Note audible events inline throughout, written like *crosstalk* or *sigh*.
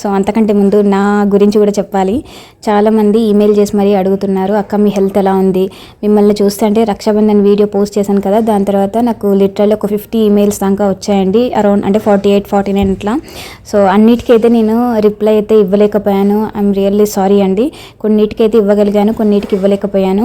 So అంతకంటే ముందు నా గురించి కూడా చెప్పాలి. చాలామంది ఈమెయిల్ చేసి మరీ అడుగుతున్నారు అక్క మీ హెల్త్ ఎలా ఉంది? మిమ్మల్ని చూస్తే అంటే రక్షాబంధన్ వీడియో పోస్ట్ చేశాను కదా దాని తర్వాత నాకు లిటరల్ ఒక ఫిఫ్టీ ఈమెయిల్స్ దాకా వచ్చాయండి అరౌండ్ అంటే ఫార్టీ ఎయిట్ ఫార్టీ నైన్ అట్లా. సో అన్నిటికైతే నేను రిప్లై అయితే ఇవ్వలేకపోయాను. ఐఎమ్ రియల్లీ సారీ అండి. కొన్నిటికైతే ఇవ్వగలిగాను కొన్నిటికి ఇవ్వలేకపోయాను.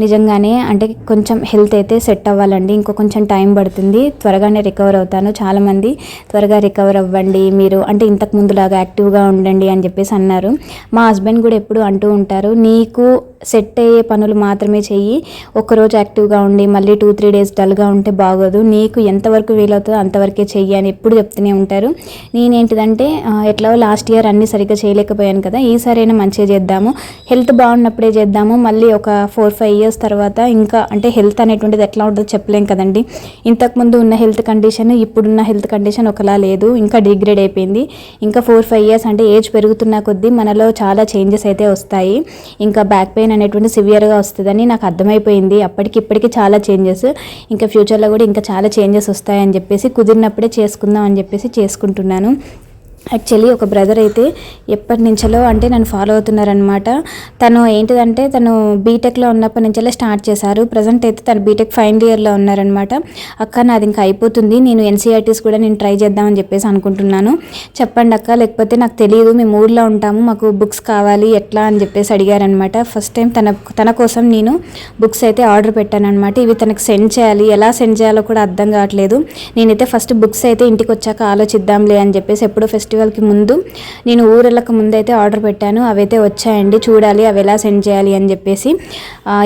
నిజంగానే అంటే కొంచెం హెల్త్ అయితే సెట్ అవ్వాలండి. ఇంకో కొంచెం టైం పడుతుంది. త్వరగానే రికవర్ అవుతాను. చాలామంది త్వరగా రికవర్ అవ్వండి. మీరు అంటే ఇంతకు ముందులాగా యాక్టివ్ పాజిటివ్గా ఉండండి అని చెప్పేసి అన్నారు. మా హస్బెండ్ కూడా ఎప్పుడు అంటూ ఉంటారు నీకు సెట్ అయ్యే పనులు మాత్రమే చెయ్యి ఒకరోజు యాక్టివ్గా ఉండి మళ్ళీ టూ త్రీ డేస్ డల్గా ఉంటే బాగోదు నీకు ఎంతవరకు వీలవుతుందో అంతవరకే చెయ్యి అని ఎప్పుడు చెప్తూనే ఉంటారు. నేనేంటిదంటే ఎట్లా లాస్ట్ ఇయర్ అన్ని సరిగ్గా చేయలేకపోయాను కదా ఈసారి అయినా మంచిగా చేద్దాము హెల్త్ బాగున్నప్పుడే చేద్దాము మళ్ళీ ఒక ఫోర్ ఫైవ్ ఇయర్స్ తర్వాత ఇంకా అంటే హెల్త్ అనేటువంటిది ఎట్లా ఉంటుందో చెప్పలేం కదండి. ఇంతకుముందు ఉన్న హెల్త్ కండిషన్ ఇప్పుడున్న హెల్త్ కండిషన్ ఒకలా లేదు ఇంకా డిగ్రేడ్ అయిపోయింది. ఇంకా ఫోర్ ఫైవ్ ఇయర్స్ అంటే ఏజ్ పెరుగుతున్న కొద్దీ మనలో చాలా చేంజెస్ అయితే వస్తాయి. ఇంకా బ్యాక్ పెయిన్ అనేటువంటి సివియర్గా వస్తుందని నాకు అర్థమైపోయింది. అప్పటికి ఇప్పటికి చాలా చేంజెస్ ఇంకా ఫ్యూచర్లో కూడా ఇంకా చాలా చేంజెస్ వస్తాయని చెప్పేసి కుదిరినప్పుడే చేసుకుందాం అని చెప్పేసి చేసుకుంటున్నాను. యాక్చువల్లీ ఒక బ్రదర్ అయితే ఎప్పటి నుంచో అంటే నన్ను ఫాలో అవుతున్నారనమాట తను ఏంటిదంటే తను బీటెక్లో ఉన్నప్పటి నుంచే స్టార్ట్ చేశారు. ప్రజెంట్ అయితే తను బీటెక్ ఫైనల్ ఇయర్లో ఉన్నారనమాట అక్క నాది ఇంకా అయిపోతుంది. నేను ఎన్సీఆర్టీస్ కూడా నేను ట్రై చేద్దామని చెప్పేసి అనుకుంటున్నాను. చెప్పండి అక్క. లేకపోతే నాకు తెలియదు మేము ఊర్లో ఉంటాము. మాకు బుక్స్ కావాలి. ఎట్లా? అని చెప్పేసి అడిగారనమాట ఫస్ట్ టైం తన తన కోసం నేను బుక్స్ అయితే ఆర్డర్ పెట్టాను అనమాట ఇవి తనకు సెండ్ చేయాలి. ఎలా సెండ్ చేయాలో కూడా అర్థం కావట్లేదు. నేనైతే ఫస్ట్ బుక్స్ అయితే ఇంటికి వచ్చాక ఆలోచిద్దాంలే అని చెప్పేసి ఎప్పుడో ఫెస్టివల్కి ముందు నేను ఊరెళ్ళక ముందు అయితే ఆర్డర్ పెట్టాను. అవైతే వచ్చాయండి. చూడాలి అవి ఎలా సెండ్ చేయాలి అని చెప్పేసి.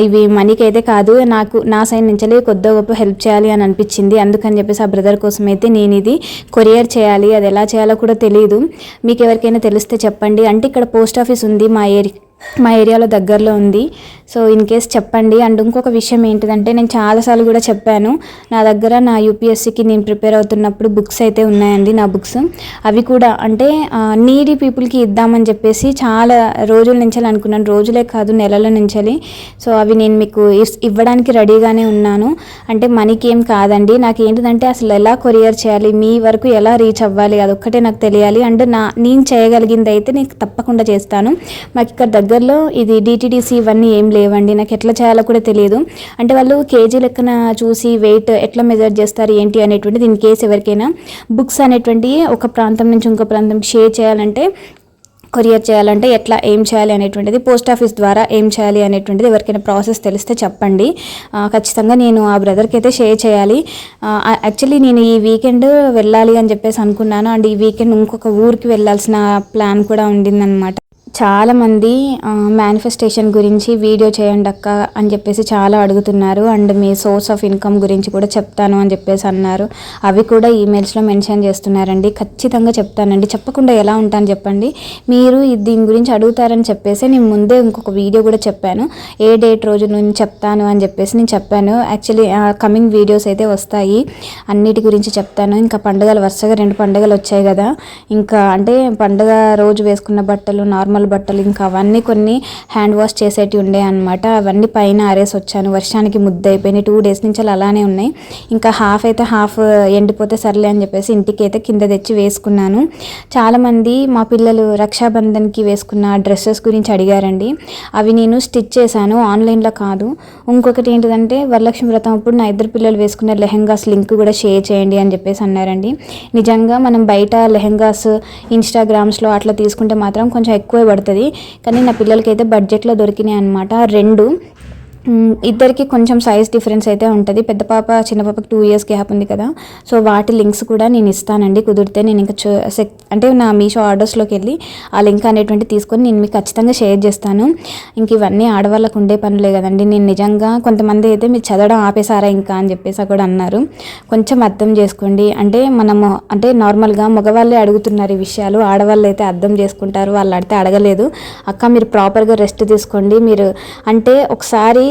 ఇవి మనీకి అయితే కాదు. నాకు నా సైడ్ నుంచి కొద్దిగా గొప్ప హెల్ప్ చేయాలి అని అనిపించింది. అందుకని చెప్పేసి ఆ బ్రదర్ కోసం అయితే నేను ఇది కొరియర్ చేయాలి. అది ఎలా చేయాలో కూడా తెలియదు మీకు ఎవరికైనా తెలిస్తే చెప్పండి. అంటే ఇక్కడ పోస్ట్ ఆఫీస్ ఉంది మా ఏరియా మా ఏరియాలో దగ్గరలో ఉంది. సో ఇన్ కేస్ చెప్పండి. అండ్ ఇంకొక విషయం ఏంటిదంటే నేను చాలాసార్లు కూడా చెప్పాను. నా దగ్గర నా యూపీఎస్సికి నేను ప్రిపేర్ అవుతున్నప్పుడు బుక్స్ అయితే ఉన్నాయండి నా బుక్స్. అవి కూడా అంటే నీడీ పీపుల్కి ఇద్దామని చెప్పేసి చాలా రోజుల నుంచి అనుకున్నాను. రోజులే కాదు నెలల నుంచి సో అవి నేను మీకు ఇస్- ఇవ్వడానికి రెడీగానే ఉన్నాను. అంటే మనీకి ఏం కాదండి. నాకు ఏంటిదంటే అసలు ఎలా కొరియర్ చేయాలి? మీ వరకు ఎలా రీచ్ అవ్వాలి? అదొక్కటే నాకు తెలియాలి. అండ్ నా నేను చేయగలిగింది అయితే నీకు తప్పకుండా చేస్తాను. మాకు ఇక్కడ దగ్గర దగ్గరలో ఇది డిటీడీసీ ఇవన్నీ ఏం లేవండి. నాకు ఎట్లా చేయాలో కూడా తెలియదు. అంటే వాళ్ళు కేజీ లెక్కన చూసి వెయిట్ ఎట్లా మెజర్ చేస్తారు ఏంటి అనేటువంటిది ఇన్ కేసు ఎవరికైనా బుక్స్ అనేటువంటివి ఒక ప్రాంతం నుంచి ఇంకో ప్రాంతంకి షేర్ చేయాలంటే కొరియర్ చేయాలంటే ఎట్లా ఏం చేయాలి అనేటువంటిది పోస్ట్ ఆఫీస్ ద్వారా ఏం చేయాలి అనేటువంటిది ఎవరికైనా ప్రాసెస్ తెలిస్తే చెప్పండి. ఖచ్చితంగా నేను ఆ బ్రదర్కి అయితే షేర్ చేయాలి. యాక్చువల్లీ నేను ఈ వీకెండ్ వెళ్ళాలి అని చెప్పేసి అనుకున్నాను. అండ్ ఈ వీకెండ్ ఇంకొక ఊరికి వెళ్ళాల్సిన ప్లాన్ కూడా ఉండిందనమాట చాలామంది మేనిఫెస్టేషన్ గురించి వీడియో చేయండి అక్క అని చెప్పేసి చాలా అడుగుతున్నారు. అండ్ మీ సోర్స్ ఆఫ్ ఇన్కమ్ గురించి కూడా చెప్తాను అని చెప్పేసి అన్నారు. అవి కూడా ఈమెయిల్స్లో మెన్షన్ చేస్తున్నారండి. ఖచ్చితంగా చెప్తానండి. చెప్పకుండా ఎలా ఉంటాను చెప్పండి. మీరు దీని గురించి అడుగుతారని చెప్పేసి నేను ముందే ఇంకొక వీడియో కూడా చెప్పాను. ఏ డేట్ రోజు నేను చెప్తాను అని చెప్పేసి నేను చెప్పాను. యాక్చువల్లీ కమింగ్ వీడియోస్ అయితే వస్తాయి. అన్నిటి గురించి చెప్తాను. ఇంకా పండుగలు వరుసగా రెండు పండుగలు వచ్చాయి కదా. ఇంకా అంటే పండుగ రోజు వేసుకున్న బట్టలు నార్మల్ బట్టలు ఇంకా అవన్నీ కొన్ని హ్యాండ్ వాష్ చేసేటి ఉండే అనమాట అవన్నీ పైన ఆరేసి వచ్చాను. వర్షానికి ముద్ద అయిపోయినాయి. టూ డేస్ నుంచి అలా అలానే ఉన్నాయి. ఇంకా హాఫ్ అయితే హాఫ్ ఎండిపోతే సర్లే అని చెప్పేసి ఇంటికి అయితే కింద తెచ్చి వేసుకున్నాను. చాలామంది మా పిల్లలు రక్షాబంధన్కి వేసుకున్న డ్రెస్సెస్ గురించి అడిగారండి. అవి నేను స్టిచ్ చేశాను. ఆన్లైన్లో కాదు. ఇంకొకటి ఏంటిదంటే వరలక్ష్మి వ్రతం అప్పుడు నా ఇద్దరు పిల్లలు వేసుకున్న లెహెంగాస్ లింక్ కూడా షేర్ చేయండి అని చెప్పేసి అన్నారండి. నిజంగా మనం బయట లెహెంగాస్ ఇన్స్టాగ్రామ్స్లో అట్లా తీసుకుంటే మాత్రం కొంచెం ఎక్కువ పడుతుంది. కానీ నా పిల్లలకైతే బడ్జెట్లో దొరికినాయి అనమాట రెండు ఇద్దరికి కొంచెం సైజ్ డిఫరెన్స్ అయితే ఉంటుంది. పెద్ద పాప చిన్న పాపకి టూ ఇయర్స్ గ్యాప్ ఉంది కదా. సో వాటి లింక్స్ కూడా నేను ఇస్తానండి. కుదిరితే నేను ఇంకా చూ- సెక్ అంటే నా మీషో ఆర్డర్స్లోకి వెళ్ళి ఆ లింక్ అనేటువంటి తీసుకొని నేను మీకు ఖచ్చితంగా షేర్ చేస్తాను. ఇంక ఇవన్నీ ఆడవాళ్ళకు ఉండే పనులే కదండి. నేను నిజంగా కొంతమంది అయితే మీరు చదవడం ఆపేసారా ఇంకా అని చెప్పేసి కూడా అన్నారు. కొంచెం అర్థం చేసుకోండి. అంటే మనము అంటే నార్మల్గా మగవాళ్ళే అడుగుతున్నారు ఈ విషయాలు. ఆడవాళ్ళు అయితే అర్థం చేసుకుంటారు. వాళ్ళు అడితే అడగలేదు. అక్క మీరు ప్రాపర్గా రెస్ట్ తీసుకోండి. మీరు అంటే ఒకసారి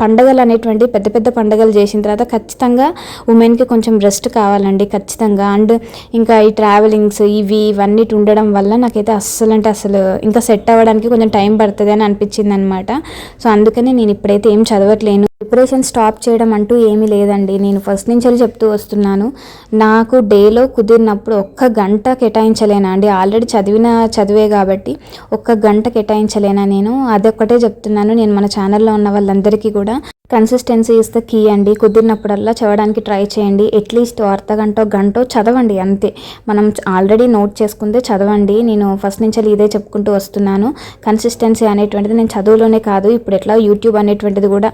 పండగలు అనేటువంటి పెద్ద పెద్ద పండగలు చేసిన తర్వాత ఖచ్చితంగా ఉమెన్కి కొంచెం రెస్ట్ కావాలండి ఖచ్చితంగా. అండ్ ఇంకా ఈ ట్రావెలింగ్స్ ఇవి ఇవన్నీ ఉండడం వల్ల నాకైతే అస్సలు అంటే అసలు ఇంకా సెట్ అవ్వడానికి కొంచెం టైం పడుతుంది అని అనిపించింది అనమాట సో అందుకని నేను ఇప్పుడైతే ఏం చదవట్లేను. ప్రిపరేషన్ స్టాప్ చేయడం అంటూ ఏమీ లేదండి. నేను ఫస్ట్ నుంచి చెప్తూ వస్తున్నాను. నాకు డేలో కుదిరినప్పుడు ఒక్క గంట కేటాయించలేనా అండి? ఆల్రెడీ చదివిన చదివే కాబట్టి ఒక్క గంట కేటాయించలేనా నేను? అదొక్కటే చెప్తున్నాను. నేను మన ఛానల్లో ఉన్న వాళ్ళందరికీ కూడా కన్సిస్టెన్సీ ఇస్ ద కీ అండి. కుదిరినప్పుడల్లా చదవడానికి ట్రై చేయండి. అట్లీస్ట్ అర్ధ గంట గంట చదవండి అంతే. మనం ఆల్రెడీ నోట్ చేసుకుందే చదవండి. నేను ఫస్ట్ నుంచి ఇదే చెప్పుకుంటూ వస్తున్నాను. కన్సిస్టెన్సీ అనేటువంటిది నేను చదువులోనే కాదు. ఇప్పుడు ఎట్లా యూట్యూబ్ అనేటువంటిది కూడా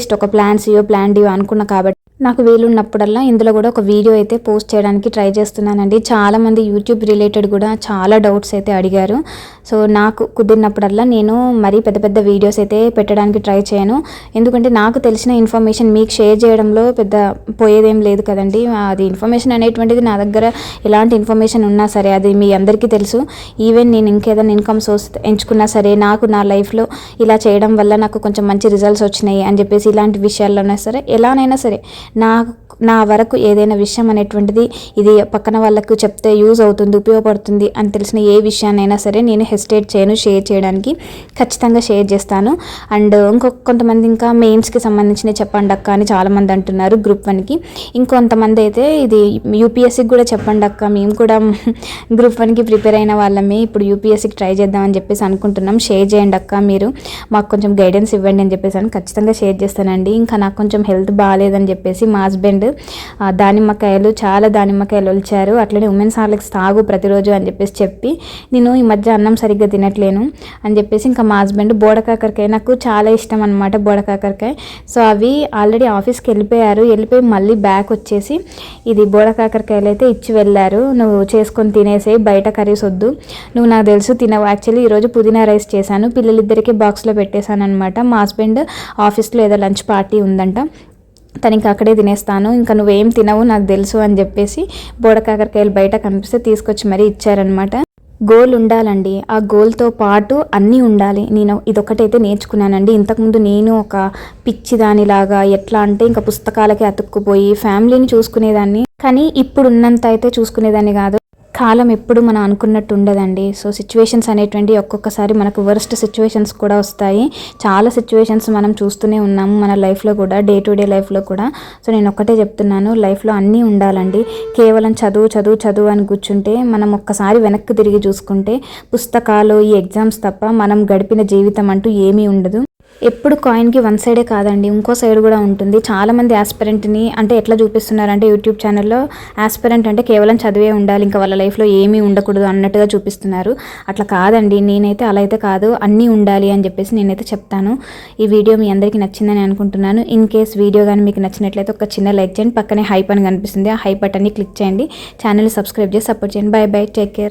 జస్ట్ ఒక ప్లాన్ సియో ప్లాన్ డియో అనుకున్నా కాబట్టి నాకు వీలున్నప్పుడల్లా ఇందులో కూడా ఒక వీడియో అయితే పోస్ట్ చేయడానికి ట్రై చేస్తున్నానండి. చాలామంది యూట్యూబ్ రిలేటెడ్ కూడా చాలా డౌట్స్ అయితే అడిగారు. సో నాకు కుదిరినప్పుడల్లా నేను మరీ పెద్ద పెద్ద వీడియోస్ అయితే పెట్టడానికి ట్రై చేయను. ఎందుకంటే నాకు తెలిసిన ఇన్ఫర్మేషన్ మీకు షేర్ చేయడంలో పెద్ద పోయేదేం లేదు కదండి. అది ఇన్ఫర్మేషన్ అనేటువంటిది నా దగ్గర ఎలాంటి ఇన్ఫర్మేషన్ ఉన్నా సరే అది మీ అందరికీ తెలుసు. ఈవెన్ నేను ఇంకేదైనా ఇన్కమ్ సోర్స్ ఎంచుకున్నా సరే నాకు నా లైఫ్లో ఇలా చేయడం వల్ల నాకు కొంచెం మంచి రిజల్ట్స్ వచ్చినాయి అని చెప్పేసి ఇలాంటి విషయాల్లోనే సరే ఎలానైనా సరే నా నా వరకు ఏదైనా విషయం అనేటువంటిది ఇది పక్కన వాళ్ళకు చెప్తే యూజ్ అవుతుంది ఉపయోగపడుతుంది అని తెలిసిన ఏ విషయాన్నైనా సరే నేను హెసిటేట్ చేయను షేర్ చేయడానికి ఖచ్చితంగా షేర్ చేస్తాను. అండ్ ఇంకొక కొంతమంది ఇంకా మెయిన్స్కి సంబంధించిన చెప్పండి అక్క అని చాలామంది అంటున్నారు గ్రూప్ వన్కి. ఇంకొంతమంది అయితే ఇది యూపీఎస్సికి కూడా చెప్పండి అక్క మేము కూడా *laughs* గ్రూప్ వన్కి ప్రిపేర్ అయిన వాళ్ళమే. ఇప్పుడు యూపీఎస్సికి ట్రై చేద్దామని చెప్పేసి అనుకుంటున్నాం. షేర్ చేయండి అక్క మీరు. మాకు కొంచెం గైడెన్స్ ఇవ్వండి అని చెప్పేసి అని ఖచ్చితంగా షేర్ చేస్తానండి. ఇంకా నాకు కొంచెం హెల్త్ బాగాలేదని చెప్పేసి మా హస్బెండ్ దానిమ్మకాయలు చాలా దానిమ్మకాయలు ఒలిచారు. అట్లనే ఉమెన్స్ హార్లిక్స్ తాగు ప్రతిరోజు అని చెప్పేసి చెప్పి నేను ఈ మధ్య అన్నం సరిగ్గా తినట్లేను అని చెప్పేసి ఇంకా మా హస్బెండ్ బోడకాకరకాయ నాకు చాలా ఇష్టం అనమాట బోడకాకరకాయ. సో అవి ఆల్రెడీ ఆఫీస్కి వెళ్ళిపోయారు. వెళ్ళిపోయి మళ్ళీ బ్యాక్ వచ్చేసి ఇది బోడకాకరకాయలు అయితే ఇచ్చి వెళ్ళారు. నువ్వు చేసుకొని తినేసే బయట కర్రీస్ వద్దు. నువ్వు నాకు తెలుసు తినవు. యాక్చువల్లీ ఈరోజు పుదీనా రైస్ చేశాను. పిల్లలిద్దరికీ బాక్స్లో పెట్టేశాను అనమాట మా హస్బెండ్ ఆఫీస్లో ఏదో లంచ్ పార్టీ ఉందంట. తనకి అక్కడే తినేస్తాను. ఇంకా నువ్వేం తినవు నాకు తెలుసు అని చెప్పేసి బోడకాకరకాయలు బయట కనిపిస్తే తీసుకొచ్చి మరీ ఇచ్చారనమాట గోల్ ఉండాలండి. ఆ గోల్తో పాటు అన్నీ ఉండాలి. నేను ఇదొకటైతే నేర్చుకున్నానండి. ఇంతకుముందు నేను ఒక పిచ్చిదానిలాగా ఎట్లా అంటే ఇంకా పుస్తకాలకి అతుక్కుపోయి ఫ్యామిలీని చూసుకునేదాన్ని. కానీ ఇప్పుడు ఉన్నంత అయితే చూసుకునేదాన్ని కాదు. కాలం ఎప్పుడు మనం అనుకున్నట్టు ఉండదండి. సో సిచ్యువేషన్స్ అనేటువంటి ఒక్కొక్కసారి మనకు వర్స్ట్ సిచ్యువేషన్స్ కూడా వస్తాయి. చాలా సిచ్యువేషన్స్ మనం చూస్తూనే ఉన్నాము మన లైఫ్లో కూడా డే టు డే లైఫ్లో కూడా. సో నేను ఒక్కటే చెప్తున్నాను లైఫ్లో అన్నీ ఉండాలండి. కేవలం చదువు చదువు చదువు అని కూర్చుంటే మనం ఒక్కసారి వెనక్కి తిరిగి చూసుకుంటే పుస్తకాలు ఈ ఎగ్జామ్స్ తప్ప మనం గడిపిన జీవితం అంటూ ఏమీ ఉండదు. ఎప్పుడు కాయిన్కి వన్ సైడే కాదండి ఇంకో సైడ్ కూడా ఉంటుంది. చాలామంది ఆస్పిరెంట్ని అంటే ఎట్లా చూపిస్తున్నారంటే యూట్యూబ్ ఛానల్లో ఆస్పిరెంట్ అంటే కేవలం చదివే ఉండాలి ఇంకా వాళ్ళ లైఫ్లో ఏమీ ఉండకూడదు అన్నట్టుగా చూపిస్తున్నారు. అట్లా కాదండి నేనైతే అలా అయితే కాదు అన్నీ ఉండాలి అని చెప్పేసి నేనైతే చెప్తాను. ఈ వీడియో మీ అందరికీ నచ్చిందని అనుకుంటున్నాను. ఇన్ కేస్ వీడియో కానీ మీకు నచ్చినట్లయితే ఒక చిన్న లైక్ చేయండి పక్కనే హైప్ అని కనిపిస్తుంది. ఆ హైప్ బటన్ని క్లిక్ చేయండి. ఛానల్ సబ్స్క్రైబ్ చేసి సపోర్ట్ చేయండి. Bye bye take care